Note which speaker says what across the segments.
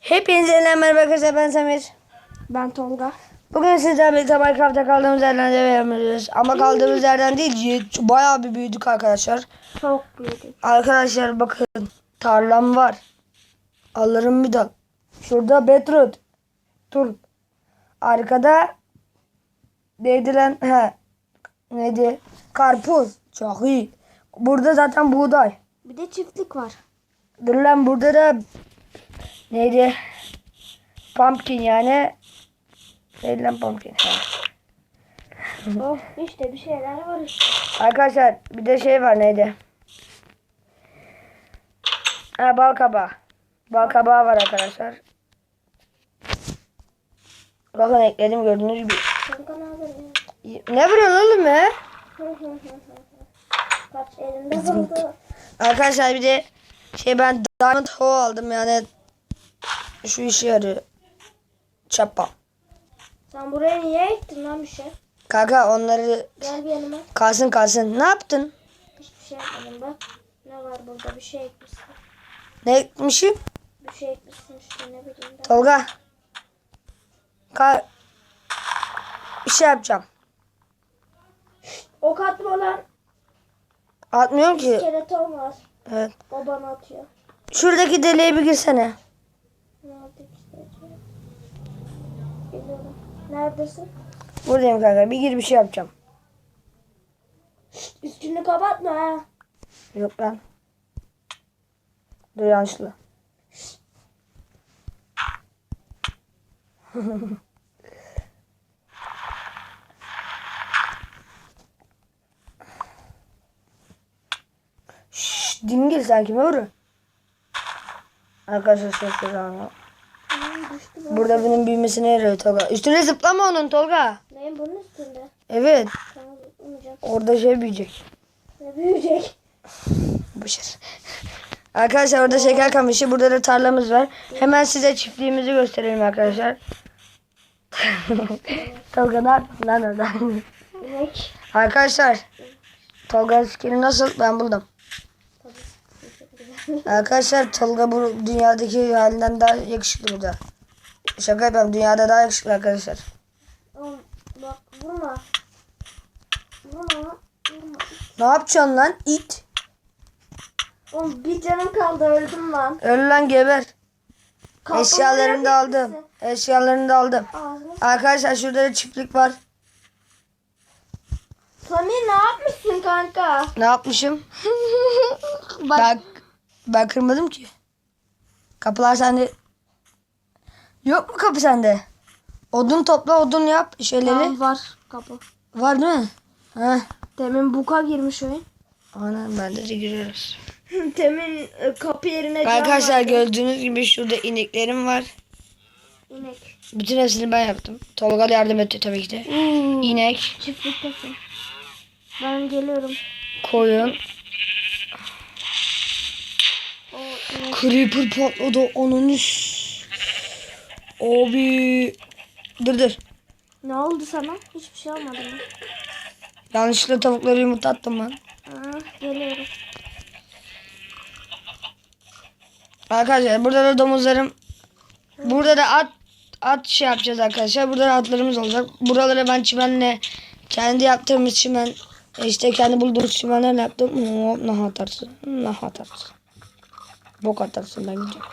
Speaker 1: Hepinize yeniden merhaba arkadaşlar ben Samir.
Speaker 2: Ben Tolga.
Speaker 1: Bugün sizlerle birlikte Minecraft'ta kaldığımız yerden devam ediyoruz. Ama kaldığımız yerden değil bayağı bir büyüdük arkadaşlar.
Speaker 2: Çok büyüdük.
Speaker 1: Arkadaşlar bakın tarlam var. Alırım bir dal. Şurada betrut. Turp. Arkada neydi lan? He. Neydi? Karpuz. Çok iyi. Burada zaten buğday.
Speaker 2: Bir de çiftlik var.
Speaker 1: Dur lan burada da neydi? Pumpkin yani. Neydi lan pumpkin?
Speaker 2: Oh işte bir şeyler var işte.
Speaker 1: Arkadaşlar bir de şey var neydi? Ha bal kabağı. Bal kabağı var arkadaşlar. Bakın ekledim gördüğünüz gibi.
Speaker 2: Ne
Speaker 1: vuruyorsun oğlum ya? Arkadaşlar bir de şey ben Diamond Hoe aldım yani şu işe yarıyor. Çapa.
Speaker 2: Sen buraya niye ektin lan bir şey?
Speaker 1: Kanka onları
Speaker 2: Gel bir yanıma.
Speaker 1: kalsın kalsın. Ne yaptın?
Speaker 2: Hiçbir şey yapmadım bak. Ne var burada? Bir şey ekmişsin.
Speaker 1: Ne ekmişim?
Speaker 2: Bir şey ekmişsin işte ne bileyim ben.
Speaker 1: Tolga. Ka bir şey yapacağım.
Speaker 2: Ok atma lan.
Speaker 1: Atmıyorum ki.
Speaker 2: Skeleton var.
Speaker 1: Evet.
Speaker 2: Bana atıyor.
Speaker 1: Şuradaki deliğe bir girsene.
Speaker 2: Nerede işte? Geliyorum. Neredesin?
Speaker 1: Buradayım kanka. Bir gir bir şey yapacağım.
Speaker 2: Üstünü kapatma ha.
Speaker 1: Yok lan. Dur yanlışlıkla. Şşş, dingil sen kime vuruyor? Arkadaşlar
Speaker 2: bu.
Speaker 1: Burada benim büyümesine yarıyor Tolga. Üstüne zıplama onun Tolga.
Speaker 2: Neyin bunun üstünde?
Speaker 1: Evet.
Speaker 2: Tamam.
Speaker 1: Orada şey büyüyecek.
Speaker 2: Ne büyüyecek?
Speaker 1: Boşver. Arkadaşlar orada şeker kamışı. Burada da tarlamız var. Hemen size çiftliğimizi gösterelim arkadaşlar. Tolga ne yapıyorsun lan orada? Arkadaşlar. Tolga skini nasıl? Ben buldum. Arkadaşlar Tolga bu dünyadaki halinden daha yakışıklı burada. Şaka yapıyorum. Dünyada daha yakışıklı arkadaşlar.
Speaker 2: Bak vurma. Vurma. Vurma.
Speaker 1: Ne yapacaksın lan? it?
Speaker 2: Oğlum bir canım kaldı öldüm lan.
Speaker 1: Öl lan geber.
Speaker 2: Kapımı
Speaker 1: Eşyalarını da aldım. Eşyalarını da aldım.
Speaker 2: Ağzına.
Speaker 1: Arkadaşlar şurada da çiftlik var.
Speaker 2: Samir ne yapmışsın kanka?
Speaker 1: Ne yapmışım?
Speaker 2: Bak.
Speaker 1: Ben, ben kırmadım ki. Kapılar sende. Yok mu kapı sende? Odun topla odun yap şeyleri.
Speaker 2: Tamam, var kapı.
Speaker 1: Var değil mi? Heh.
Speaker 2: Demin buka girmiş oyun.
Speaker 1: Aynen bende de giriyoruz.
Speaker 2: Demin e, kapı yerine
Speaker 1: Arkadaşlar gördüğünüz gibi şurada ineklerim var.
Speaker 2: İnek.
Speaker 1: Bütün hepsini ben yaptım. Tolga da yardım etti tabii ki de. İnek,
Speaker 2: Çiftliktesin. Ben geliyorum.
Speaker 1: koyun,
Speaker 2: O inek.
Speaker 1: Creeper patladı onun üst. Abi. Dur dur.
Speaker 2: Ne oldu sana? Hiçbir şey olmadı mı?
Speaker 1: Yanlışlıkla tavukları yumurta attım ben.
Speaker 2: Aa, geliyorum.
Speaker 1: Arkadaşlar burada da domuzlarım. Burada da at at şey yapacağız arkadaşlar. Burada da atlarımız olacak. Buralara ben çimenle kendi yaptığım çimen işte kendi bulduğumuz çimenlerle yaptım. Hop nah atarsın. Nah atarsın. Bok atarsın ben gideceğim.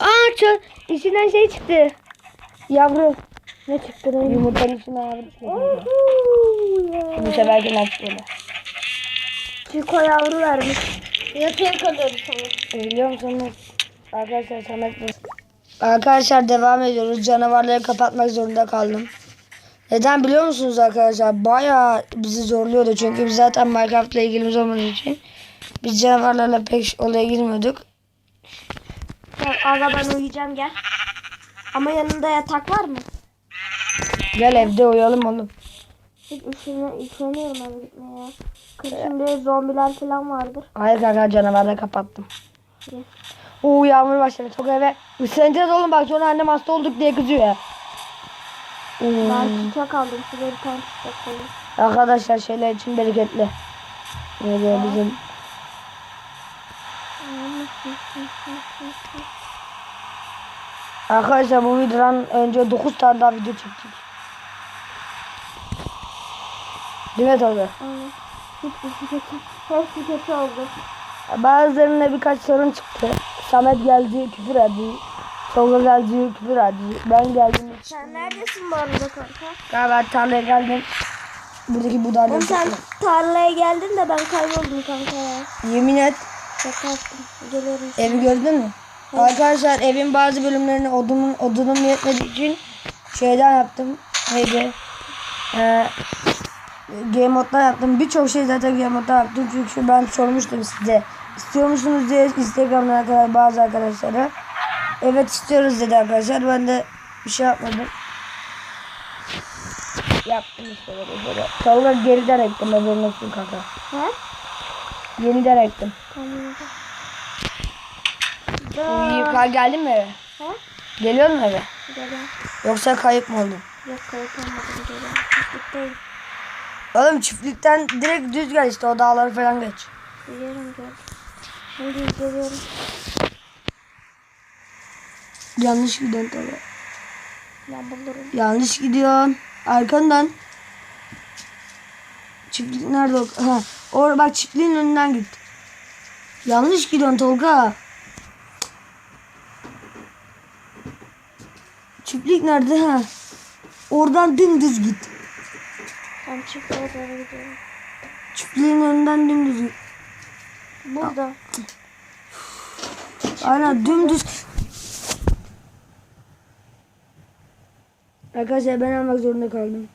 Speaker 1: Aa çö içinden şey çıktı. Yavru.
Speaker 2: Ne çıktı lan?
Speaker 1: Yumurtanın içinden yavru çıktı. Bu seferki nasıl böyle?
Speaker 2: Çiko yavru vermiş. Yakaya kalıyordu sana.
Speaker 1: Biliyor musunuz? Arkadaşlar Samet Arkadaşlar devam ediyoruz. Canavarları kapatmak zorunda kaldım. Neden biliyor musunuz arkadaşlar? Bayağı bizi zorluyordu. Çünkü biz zaten Minecraft'la ilgimiz olmadığı için biz canavarlarla pek olaya girmiyorduk.
Speaker 2: Aga ben uyuyacağım gel. Ama yanında yatak var mı?
Speaker 1: Gel evde uyuyalım oğlum.
Speaker 2: Hiç üşüme, üşeniyorum eve gitmeye ya. Kışın böyle zombiler falan vardır.
Speaker 1: Hayır kanka canavarları kapattım. Oo yağmur başladı. Çok eve. Isınacağız oğlum bak sonra annem hasta olduk diye kızıyor ya. Oo.
Speaker 2: Ben çiçek aldım. Şuraya bir tane çiçek koyayım.
Speaker 1: Arkadaşlar şeyler için bereketli. Böyle bizim Arkadaşlar bu videodan önce 9 tane daha video çektik. Değil mi Tolga?
Speaker 2: Hepsi kötü oldu.
Speaker 1: Bazılarında birkaç sorun çıktı. Samet geldi küfür etti. Tolga geldi küfür etti. Ben geldim.
Speaker 2: Sen neredesin bu arada kanka?
Speaker 1: Galiba tarlaya geldim. Buradaki budayları
Speaker 2: Oğlum sen tarlaya geldin de ben kayboldum kanka ya.
Speaker 1: Yemin et.
Speaker 2: Şaka yaptım. Geliyorum.
Speaker 1: Evi gördün mü? Arkadaşlar evin bazı bölümlerini odunum, odunum yetmediği için şeyden yaptım. Neydi? Ee, game moddan yaptım. Birçok şey zaten game moddan yaptım. Çünkü ben sormuştum size. İstiyor musunuz diye Instagram'dan arkadaşlar bazı arkadaşlara. Evet istiyoruz dedi arkadaşlar. Ben de bir şey yapmadım. Yaptım işte böyle böyle. Tavuklar geriden ektim haberin olsun kanka.
Speaker 2: He?
Speaker 1: Yeniden ektim.
Speaker 2: Tamam.
Speaker 1: Ka- geldin mi eve?
Speaker 2: He?
Speaker 1: Geliyor musun eve?
Speaker 2: Geliyorum.
Speaker 1: Yoksa kayıp mı oldun?
Speaker 2: Yok kayıp olmadım geliyorum. Çiftlikteyim.
Speaker 1: Oğlum çiftlikten direkt düz gel işte o dağları falan geç.
Speaker 2: Geliyorum gel. Şimdi geliyorum.
Speaker 1: Yanlış gidiyorsun.
Speaker 2: Ben bulurum.
Speaker 1: Yanlış gidiyorsun. Arkandan. Çiftlik nerede? Ha. Orada bak çiftliğin önünden git. Yanlış gidiyorsun Tolga. Çiftlik nerede ha? Oradan dümdüz git.
Speaker 2: Ben çiftliğe doğru gidiyorum.
Speaker 1: Çiftliğin önünden dümdüz git.
Speaker 2: Burada.
Speaker 1: Aynen dümdüz. Arkadaşlar ben almak zorunda kaldım.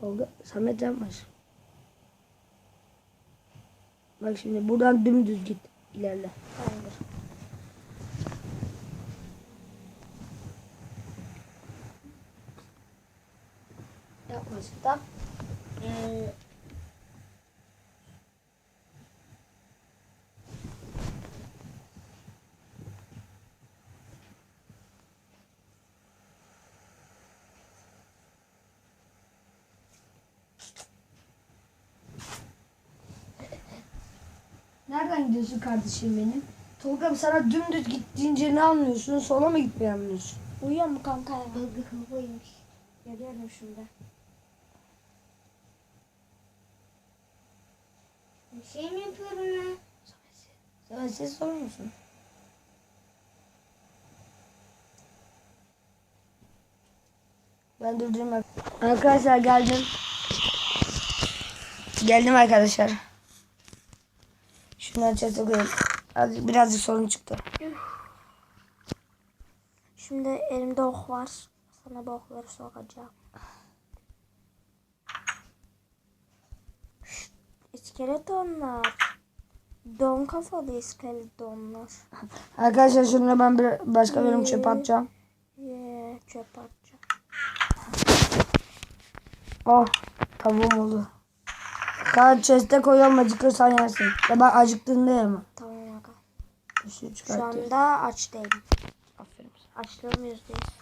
Speaker 1: Tolga, Samet yapmış. Bak şimdi buradan dümdüz git. ilerle.
Speaker 2: Hayır.
Speaker 1: Yapmasın tam. Ee, Nereden gidiyorsun kardeşim benim? Tolga sana dümdüz gittiğince ne anlıyorsun? Sola mı gitmeyi anlıyorsun?
Speaker 2: Uyuyor mu kanka ya? Uyumuş. Geliyorum şimdi.
Speaker 3: Bir şey mi yapıyorum ya?
Speaker 1: Sen ses sorur musun? Ben durdurayım. Arkadaşlar geldim. Geldim arkadaşlar. Şunları koyayım. Azıcık, birazcık sorun çıktı.
Speaker 2: Şimdi elimde ok var. Sana bu okları sokacağım. İskeletonlar. Don kafalı iskeletonlar.
Speaker 1: Arkadaşlar şunu ben bir başka bölüm çöpe atacağım.
Speaker 2: Ye çöp atacağım.
Speaker 1: Oh tavuğum oldu. Daha chest'e koyuyorum acıkırsan yersin. Ya ben acıktığında yeme.
Speaker 2: Tamam aga.
Speaker 1: Bir şey
Speaker 2: Şu
Speaker 1: çıkartıyor.
Speaker 2: anda aç değilim.
Speaker 1: Aferin.
Speaker 2: Açlığım yüzde yüz.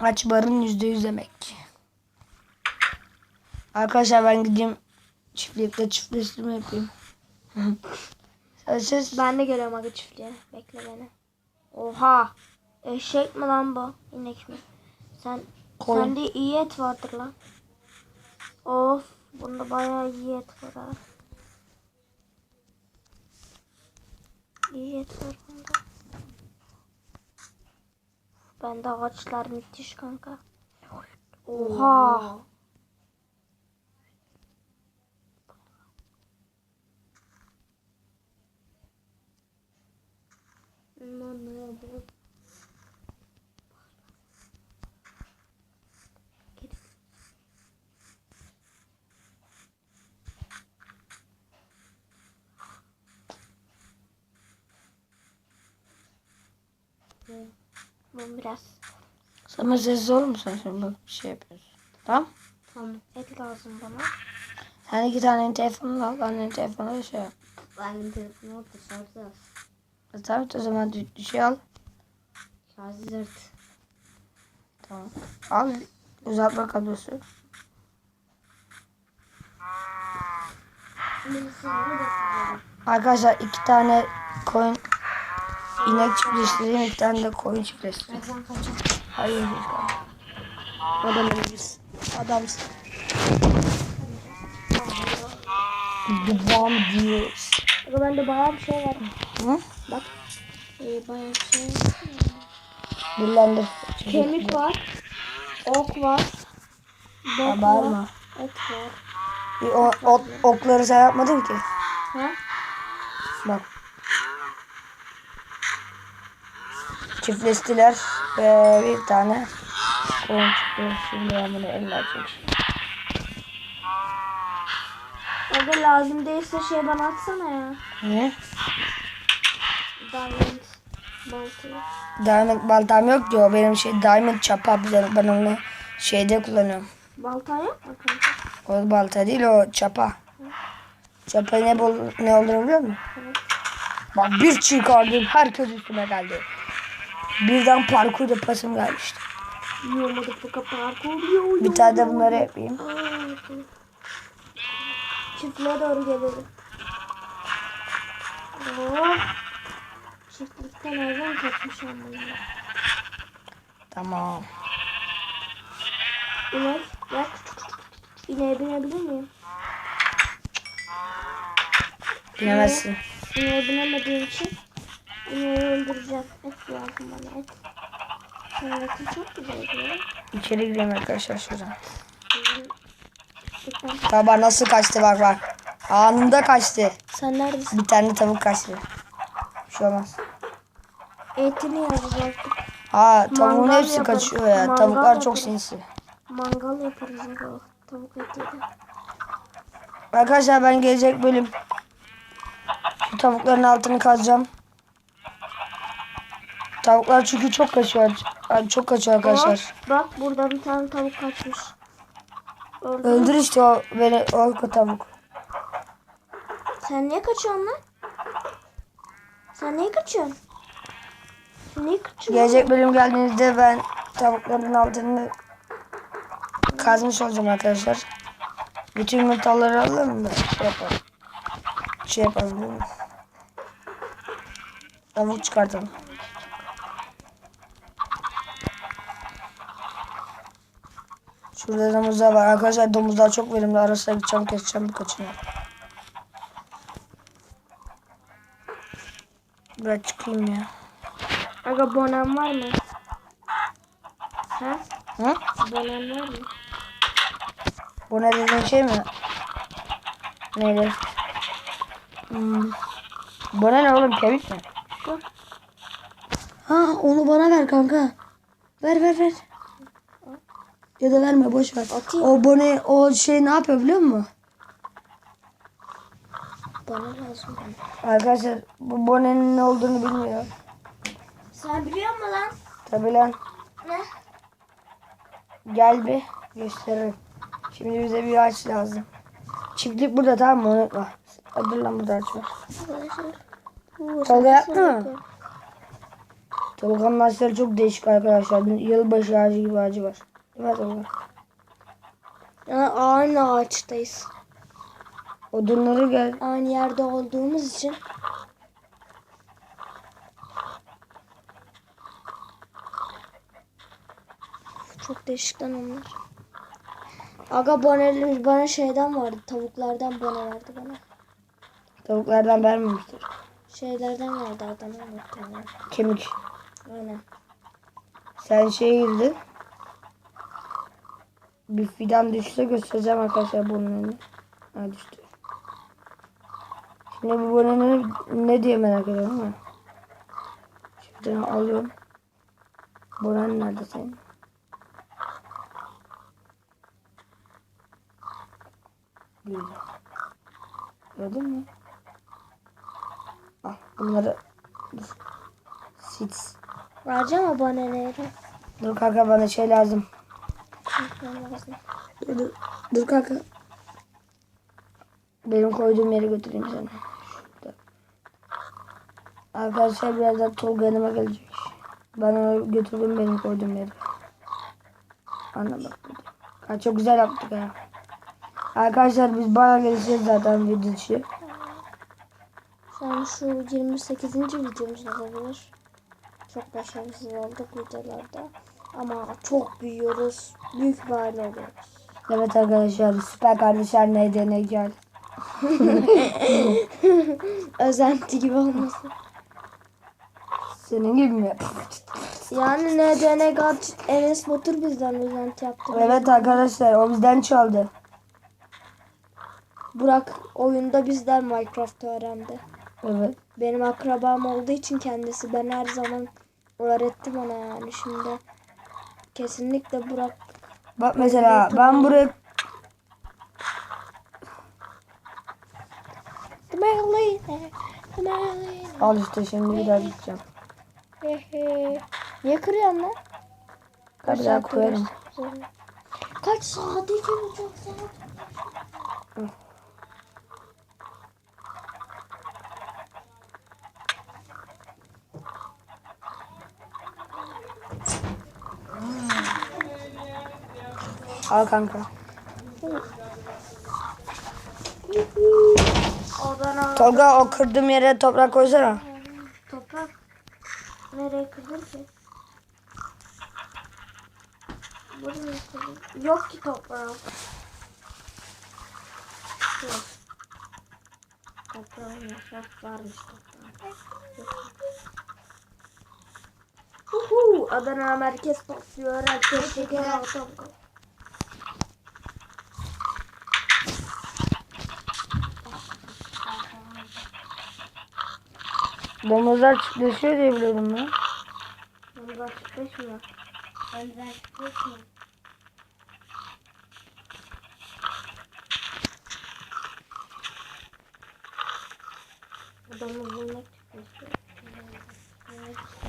Speaker 1: Aç barın yüzde yüz demek. Arkadaşlar ben gideyim çiftlikte çiftleştirme yapayım. Sen ses
Speaker 2: Ben de geliyorum aga çiftliğe. Bekle beni. Oha. Eşek mi lan bu? İnek mi? Sen
Speaker 1: Koyun.
Speaker 2: sende iyi et vardır lan. Of. Bunda bayağı iyi et var ha. İyi et var bunda. Bende ağaçlar müthiş kanka. Oha. Bu biraz.
Speaker 1: Sana ses zor mu sen şimdi bak bir şey yapıyorsun. Tamam.
Speaker 2: Tamam. Et lazım bana.
Speaker 1: Sen iki tane telefonunu al. Annenin telefonuna şey yap.
Speaker 3: Benim telefonum orada şarjı az.
Speaker 1: E, Tamam o zaman bir şey al.
Speaker 3: Şarjı zırt.
Speaker 1: Tamam. Al uzatma kablosu. Arkadaşlar iki tane koyun inek çiftleştireyim iki tane de koyun
Speaker 3: kaçayım.
Speaker 1: Hayır kaldık. Adam biz. Adamsın. Devam diyoruz.
Speaker 2: Aga bende bayağı bir şey var.
Speaker 1: Hı?
Speaker 2: Bak. Ee, bayağı bir şey var.
Speaker 1: Dillendir.
Speaker 2: Kemik var. Ok var. Bok var. Et var.
Speaker 1: Bir O, o, okları sen yapmadın ki.
Speaker 2: Ha?
Speaker 1: Bak. Çiftleştiler ve bir tane koyun çıktı. Şimdi ben bunu eline açayım.
Speaker 2: Aga lazım değilse şey bana atsana ya.
Speaker 1: Ne?
Speaker 2: Diamond baltayı.
Speaker 1: Diamond baltam yok o benim şey diamond çapa ben, onu şeyde kullanıyorum.
Speaker 2: Baltan yok mu?
Speaker 1: O balta değil o çapa. Çapa ne, bul, ne olduğunu biliyor musun? Bak bir çıkardım herkes üstüme geldi. Birden parkur yapasım gelmişti. Bir tane de bunları yapayım.
Speaker 2: Çiftliğe doğru gelelim. Oh. Çiftlikten nereden kaçmış ya.
Speaker 1: Tamam.
Speaker 2: İnek gel. İneğe binebilir miyim?
Speaker 1: Bilemezsin.
Speaker 2: İneğe binemediğim için ineği öldüreceğim. Et lazım bana et. Sonraki çok güzel ya.
Speaker 1: İçeri gireyim arkadaşlar şuradan. Tabağa nasıl kaçtı bak bak. Anında kaçtı.
Speaker 2: Sen neredesin?
Speaker 1: Bir tane tavuk kaçtı. Bir şey olmaz.
Speaker 2: Etini yazacaktık.
Speaker 1: Ha tavuğun
Speaker 2: Mangal
Speaker 1: hepsi
Speaker 2: yapalım.
Speaker 1: kaçıyor ya.
Speaker 2: Mangal
Speaker 1: Tavuklar çok
Speaker 2: yapalım.
Speaker 1: sinsi.
Speaker 2: Mangal yaparız aga. Tavuk etiyle.
Speaker 1: Arkadaşlar ben gelecek bölüm şu tavukların altını kazacağım. Tavuklar çünkü çok kaçıyor. Ay, Çok kaçıyor arkadaşlar.
Speaker 2: Bak burada bir tane tavuk kaçmış. Öldü.
Speaker 1: Öldür işte o beni o tavuk.
Speaker 2: Sen niye kaçıyorsun lan? Sen niye kaçıyorsun? Sen niye kaçıyorsun?
Speaker 1: Gelecek bölüm geldiğinizde ben tavukların altını kazmış olacağım arkadaşlar. Bütün yumurtaları alalım da şey yapalım. Şey yapalım değil mi? Tavuk çıkartalım. Şurada domuzlar var. Arkadaşlar domuzlar çok verimli. Arasına gideceğim keseceğim birkaçını. Biraz çıkayım ya.
Speaker 2: Aga bonem var mı? Ha?
Speaker 1: Hı?
Speaker 2: Bonem var mı?
Speaker 1: Bu ne dediğin şey mi? Neydi? Hmm. Bu ne oğlum kemik mi? Ha onu bana ver kanka. Ver ver ver. Ya da verme boş ver.
Speaker 2: Atayım.
Speaker 1: O bone o şey ne yapıyor biliyor musun?
Speaker 2: Bana lazım.
Speaker 1: Arkadaşlar bu bonenin ne olduğunu bilmiyor.
Speaker 2: Sen biliyor musun lan?
Speaker 1: Tabi lan
Speaker 2: Ne?
Speaker 1: gel bir gösteririm. Şimdi bize bir ağaç lazım. Çiftlik burada tamam mı unutma. Dur lan burada ağaç var. Tolga yaptı mı? Tolga'nın ağaçları çok değişik arkadaşlar. Yılbaşı ağacı gibi ağacı var. Değil mi Tolga?
Speaker 2: Ya, aynı ağaçtayız.
Speaker 1: Odunları gel.
Speaker 2: Aynı yerde olduğumuz için. Çok değişik lan onlar. Aga boneli bana şeyden vardı. Tavuklardan bone verdi bana.
Speaker 1: Tavuklardan vermemiştir.
Speaker 2: Şeylerden verdi adamı unuttum ya.
Speaker 1: Kemik.
Speaker 2: Aynen.
Speaker 1: Sen şeye girdin. Bir fidan düşse göstereceğim arkadaşlar bunun önüne. Ha düştü. Şimdi bu bunun ne diye merak ediyorum ama. Şuradan alıyorum. Boran nerede senin? Güzel. Gördün mü? Al bunları. Sits.
Speaker 2: Vereceğim o boneleri.
Speaker 1: Dur kanka bana şey lazım. Dur dur. Dur kanka. Benim koyduğum yere götüreyim seni. Şurada. Arkadaşlar birazdan Tolga yanıma gelecek. Ben onu götürdüm benim koyduğum yere. Anlamadım. Ha, çok güzel yaptık ha. Arkadaşlar biz bayağı gelişeceğiz zaten video dışı.
Speaker 2: Şu an şu 28. videomuz olabilir. Çok başarısız olduk videolarda. Ama çok büyüyoruz. Büyük bir aile oluyoruz.
Speaker 1: Evet arkadaşlar süper kardeşler neydi ne gel.
Speaker 2: Özenti gibi olmasın.
Speaker 1: Senin gibi mi?
Speaker 2: Yani NDN Gad Enes Batur bizden özenti yaptı.
Speaker 1: Evet arkadaşlar o bizden çaldı.
Speaker 2: Burak oyunda bizden Minecraft öğrendi.
Speaker 1: Evet.
Speaker 2: Benim akrabam olduğu için kendisi ben her zaman öğrettim ona yani şimdi. Kesinlikle Burak
Speaker 1: Bak mesela ben buraya al işte şimdi bir daha gideceğim.
Speaker 2: Niye kırıyorsun lan? Kaç
Speaker 1: Bir daha koyarım.
Speaker 2: Kaç saat? Buçuk saat.
Speaker 1: Al kanka. Tolga o kırdığım yere toprak koysana.
Speaker 2: toprak. Nereye kırdın ki? Yok ki toprağım. Yok. Toprağım yok. Varmış toprağım. Uhu, Adana merkez patlıyor. Herkes şeker altam.
Speaker 1: Domuzlar çiftleşiyor diye biliyordum ben.
Speaker 2: Bunu da çıkmış mı?
Speaker 3: Önden çıkmış mı?
Speaker 2: Adamı bulmak çıkmış.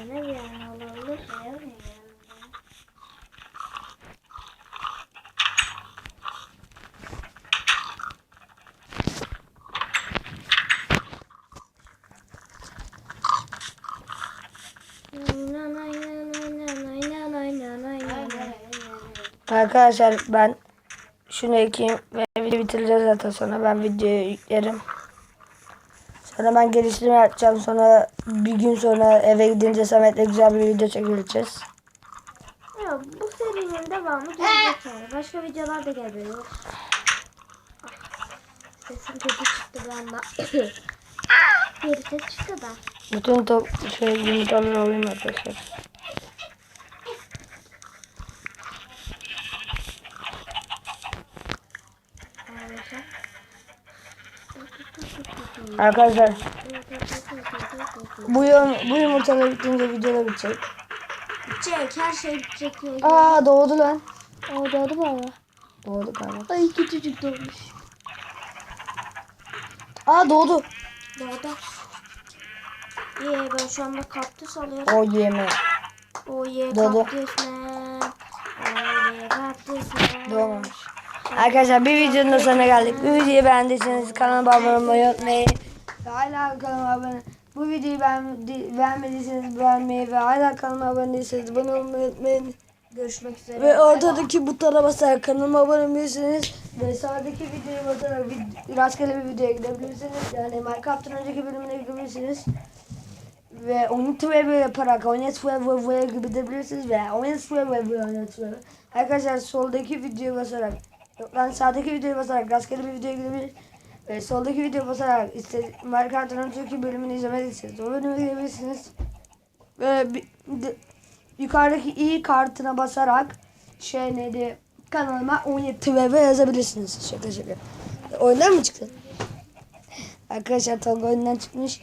Speaker 2: Ne bir yani olabilir.
Speaker 3: Şey
Speaker 1: Arkadaşlar ben şunu ekeyim ve video bitireceğiz zaten sonra ben videoyu yüklerim. Sonra ben geliştirme yapacağım sonra bir gün sonra eve gidince Samet'le güzel bir video çekileceğiz.
Speaker 2: Ya bu serinin devamı gelecek yani. Başka videolar da geliyor. Ah, Sesim kötü çıktı bir anda. bir ses çıktı da.
Speaker 1: Bütün top şey yumurtaları alayım arkadaşlar. Arkadaşlar bu, yum, bu yumurtalar bitince videoda bitecek.
Speaker 2: Bitecek her şey bitecek. ya.
Speaker 1: Aa doğdu lan.
Speaker 2: O doğru baba.
Speaker 1: Doğdu galiba.
Speaker 2: Ay küçücük doğmuş.
Speaker 1: Aa doğdu.
Speaker 2: Doğdu. İyi ben şu anda kaktüs alıyorum.
Speaker 1: O yeme.
Speaker 2: Oh yeah
Speaker 1: Doğdu.
Speaker 2: kaktüs man. Oh yeah kaktüs man.
Speaker 1: Doğmamış. Arkadaşlar bir videonun da sonuna geldik. Bu videoyu beğendiyseniz kanalıma abone olmayı unutmayın. Ve hala kanalıma abone Bu videoyu beğenmedi- beğenmediyseniz beğenmeyi ve hala kanalıma abone değilseniz abone olmayı unutmayın.
Speaker 2: Görüşmek üzere.
Speaker 1: Ve ortadaki butona basarak kanalıma abone olabilirsiniz. Ve sağdaki videoya basarak vid- rastgele bir videoya gidebilirsiniz. Yani Minecraft'ın önceki bölümüne gidebilirsiniz. Ve böyle yaparak böyle gidebilirsiniz. Ve Oynat ve Arkadaşlar soldaki videoya basarak Yok lan sağdaki videoya basarak rastgele bir videoya gidebilir. Ve soldaki videoya basarak işte Minecraft'ın önceki bölümünü izlemediyseniz o bölümü. Ve bir, de- yukarıdaki i kartına basarak şey neydi kanalıma 17 TV yazabilirsiniz. Şaka şaka. Oyundan mı çıktı? Arkadaşlar Tolga oyundan çıkmış.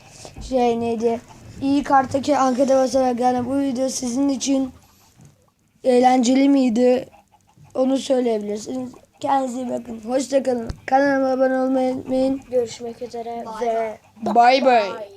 Speaker 1: Şey neydi? İyi karttaki ankete basarak yani bu video sizin için eğlenceli miydi? Onu söyleyebilirsiniz. Kendinize iyi bakın. Hoşçakalın. Kanalıma abone olmayı unutmayın.
Speaker 2: Görüşmek üzere.
Speaker 1: Ve bay bay.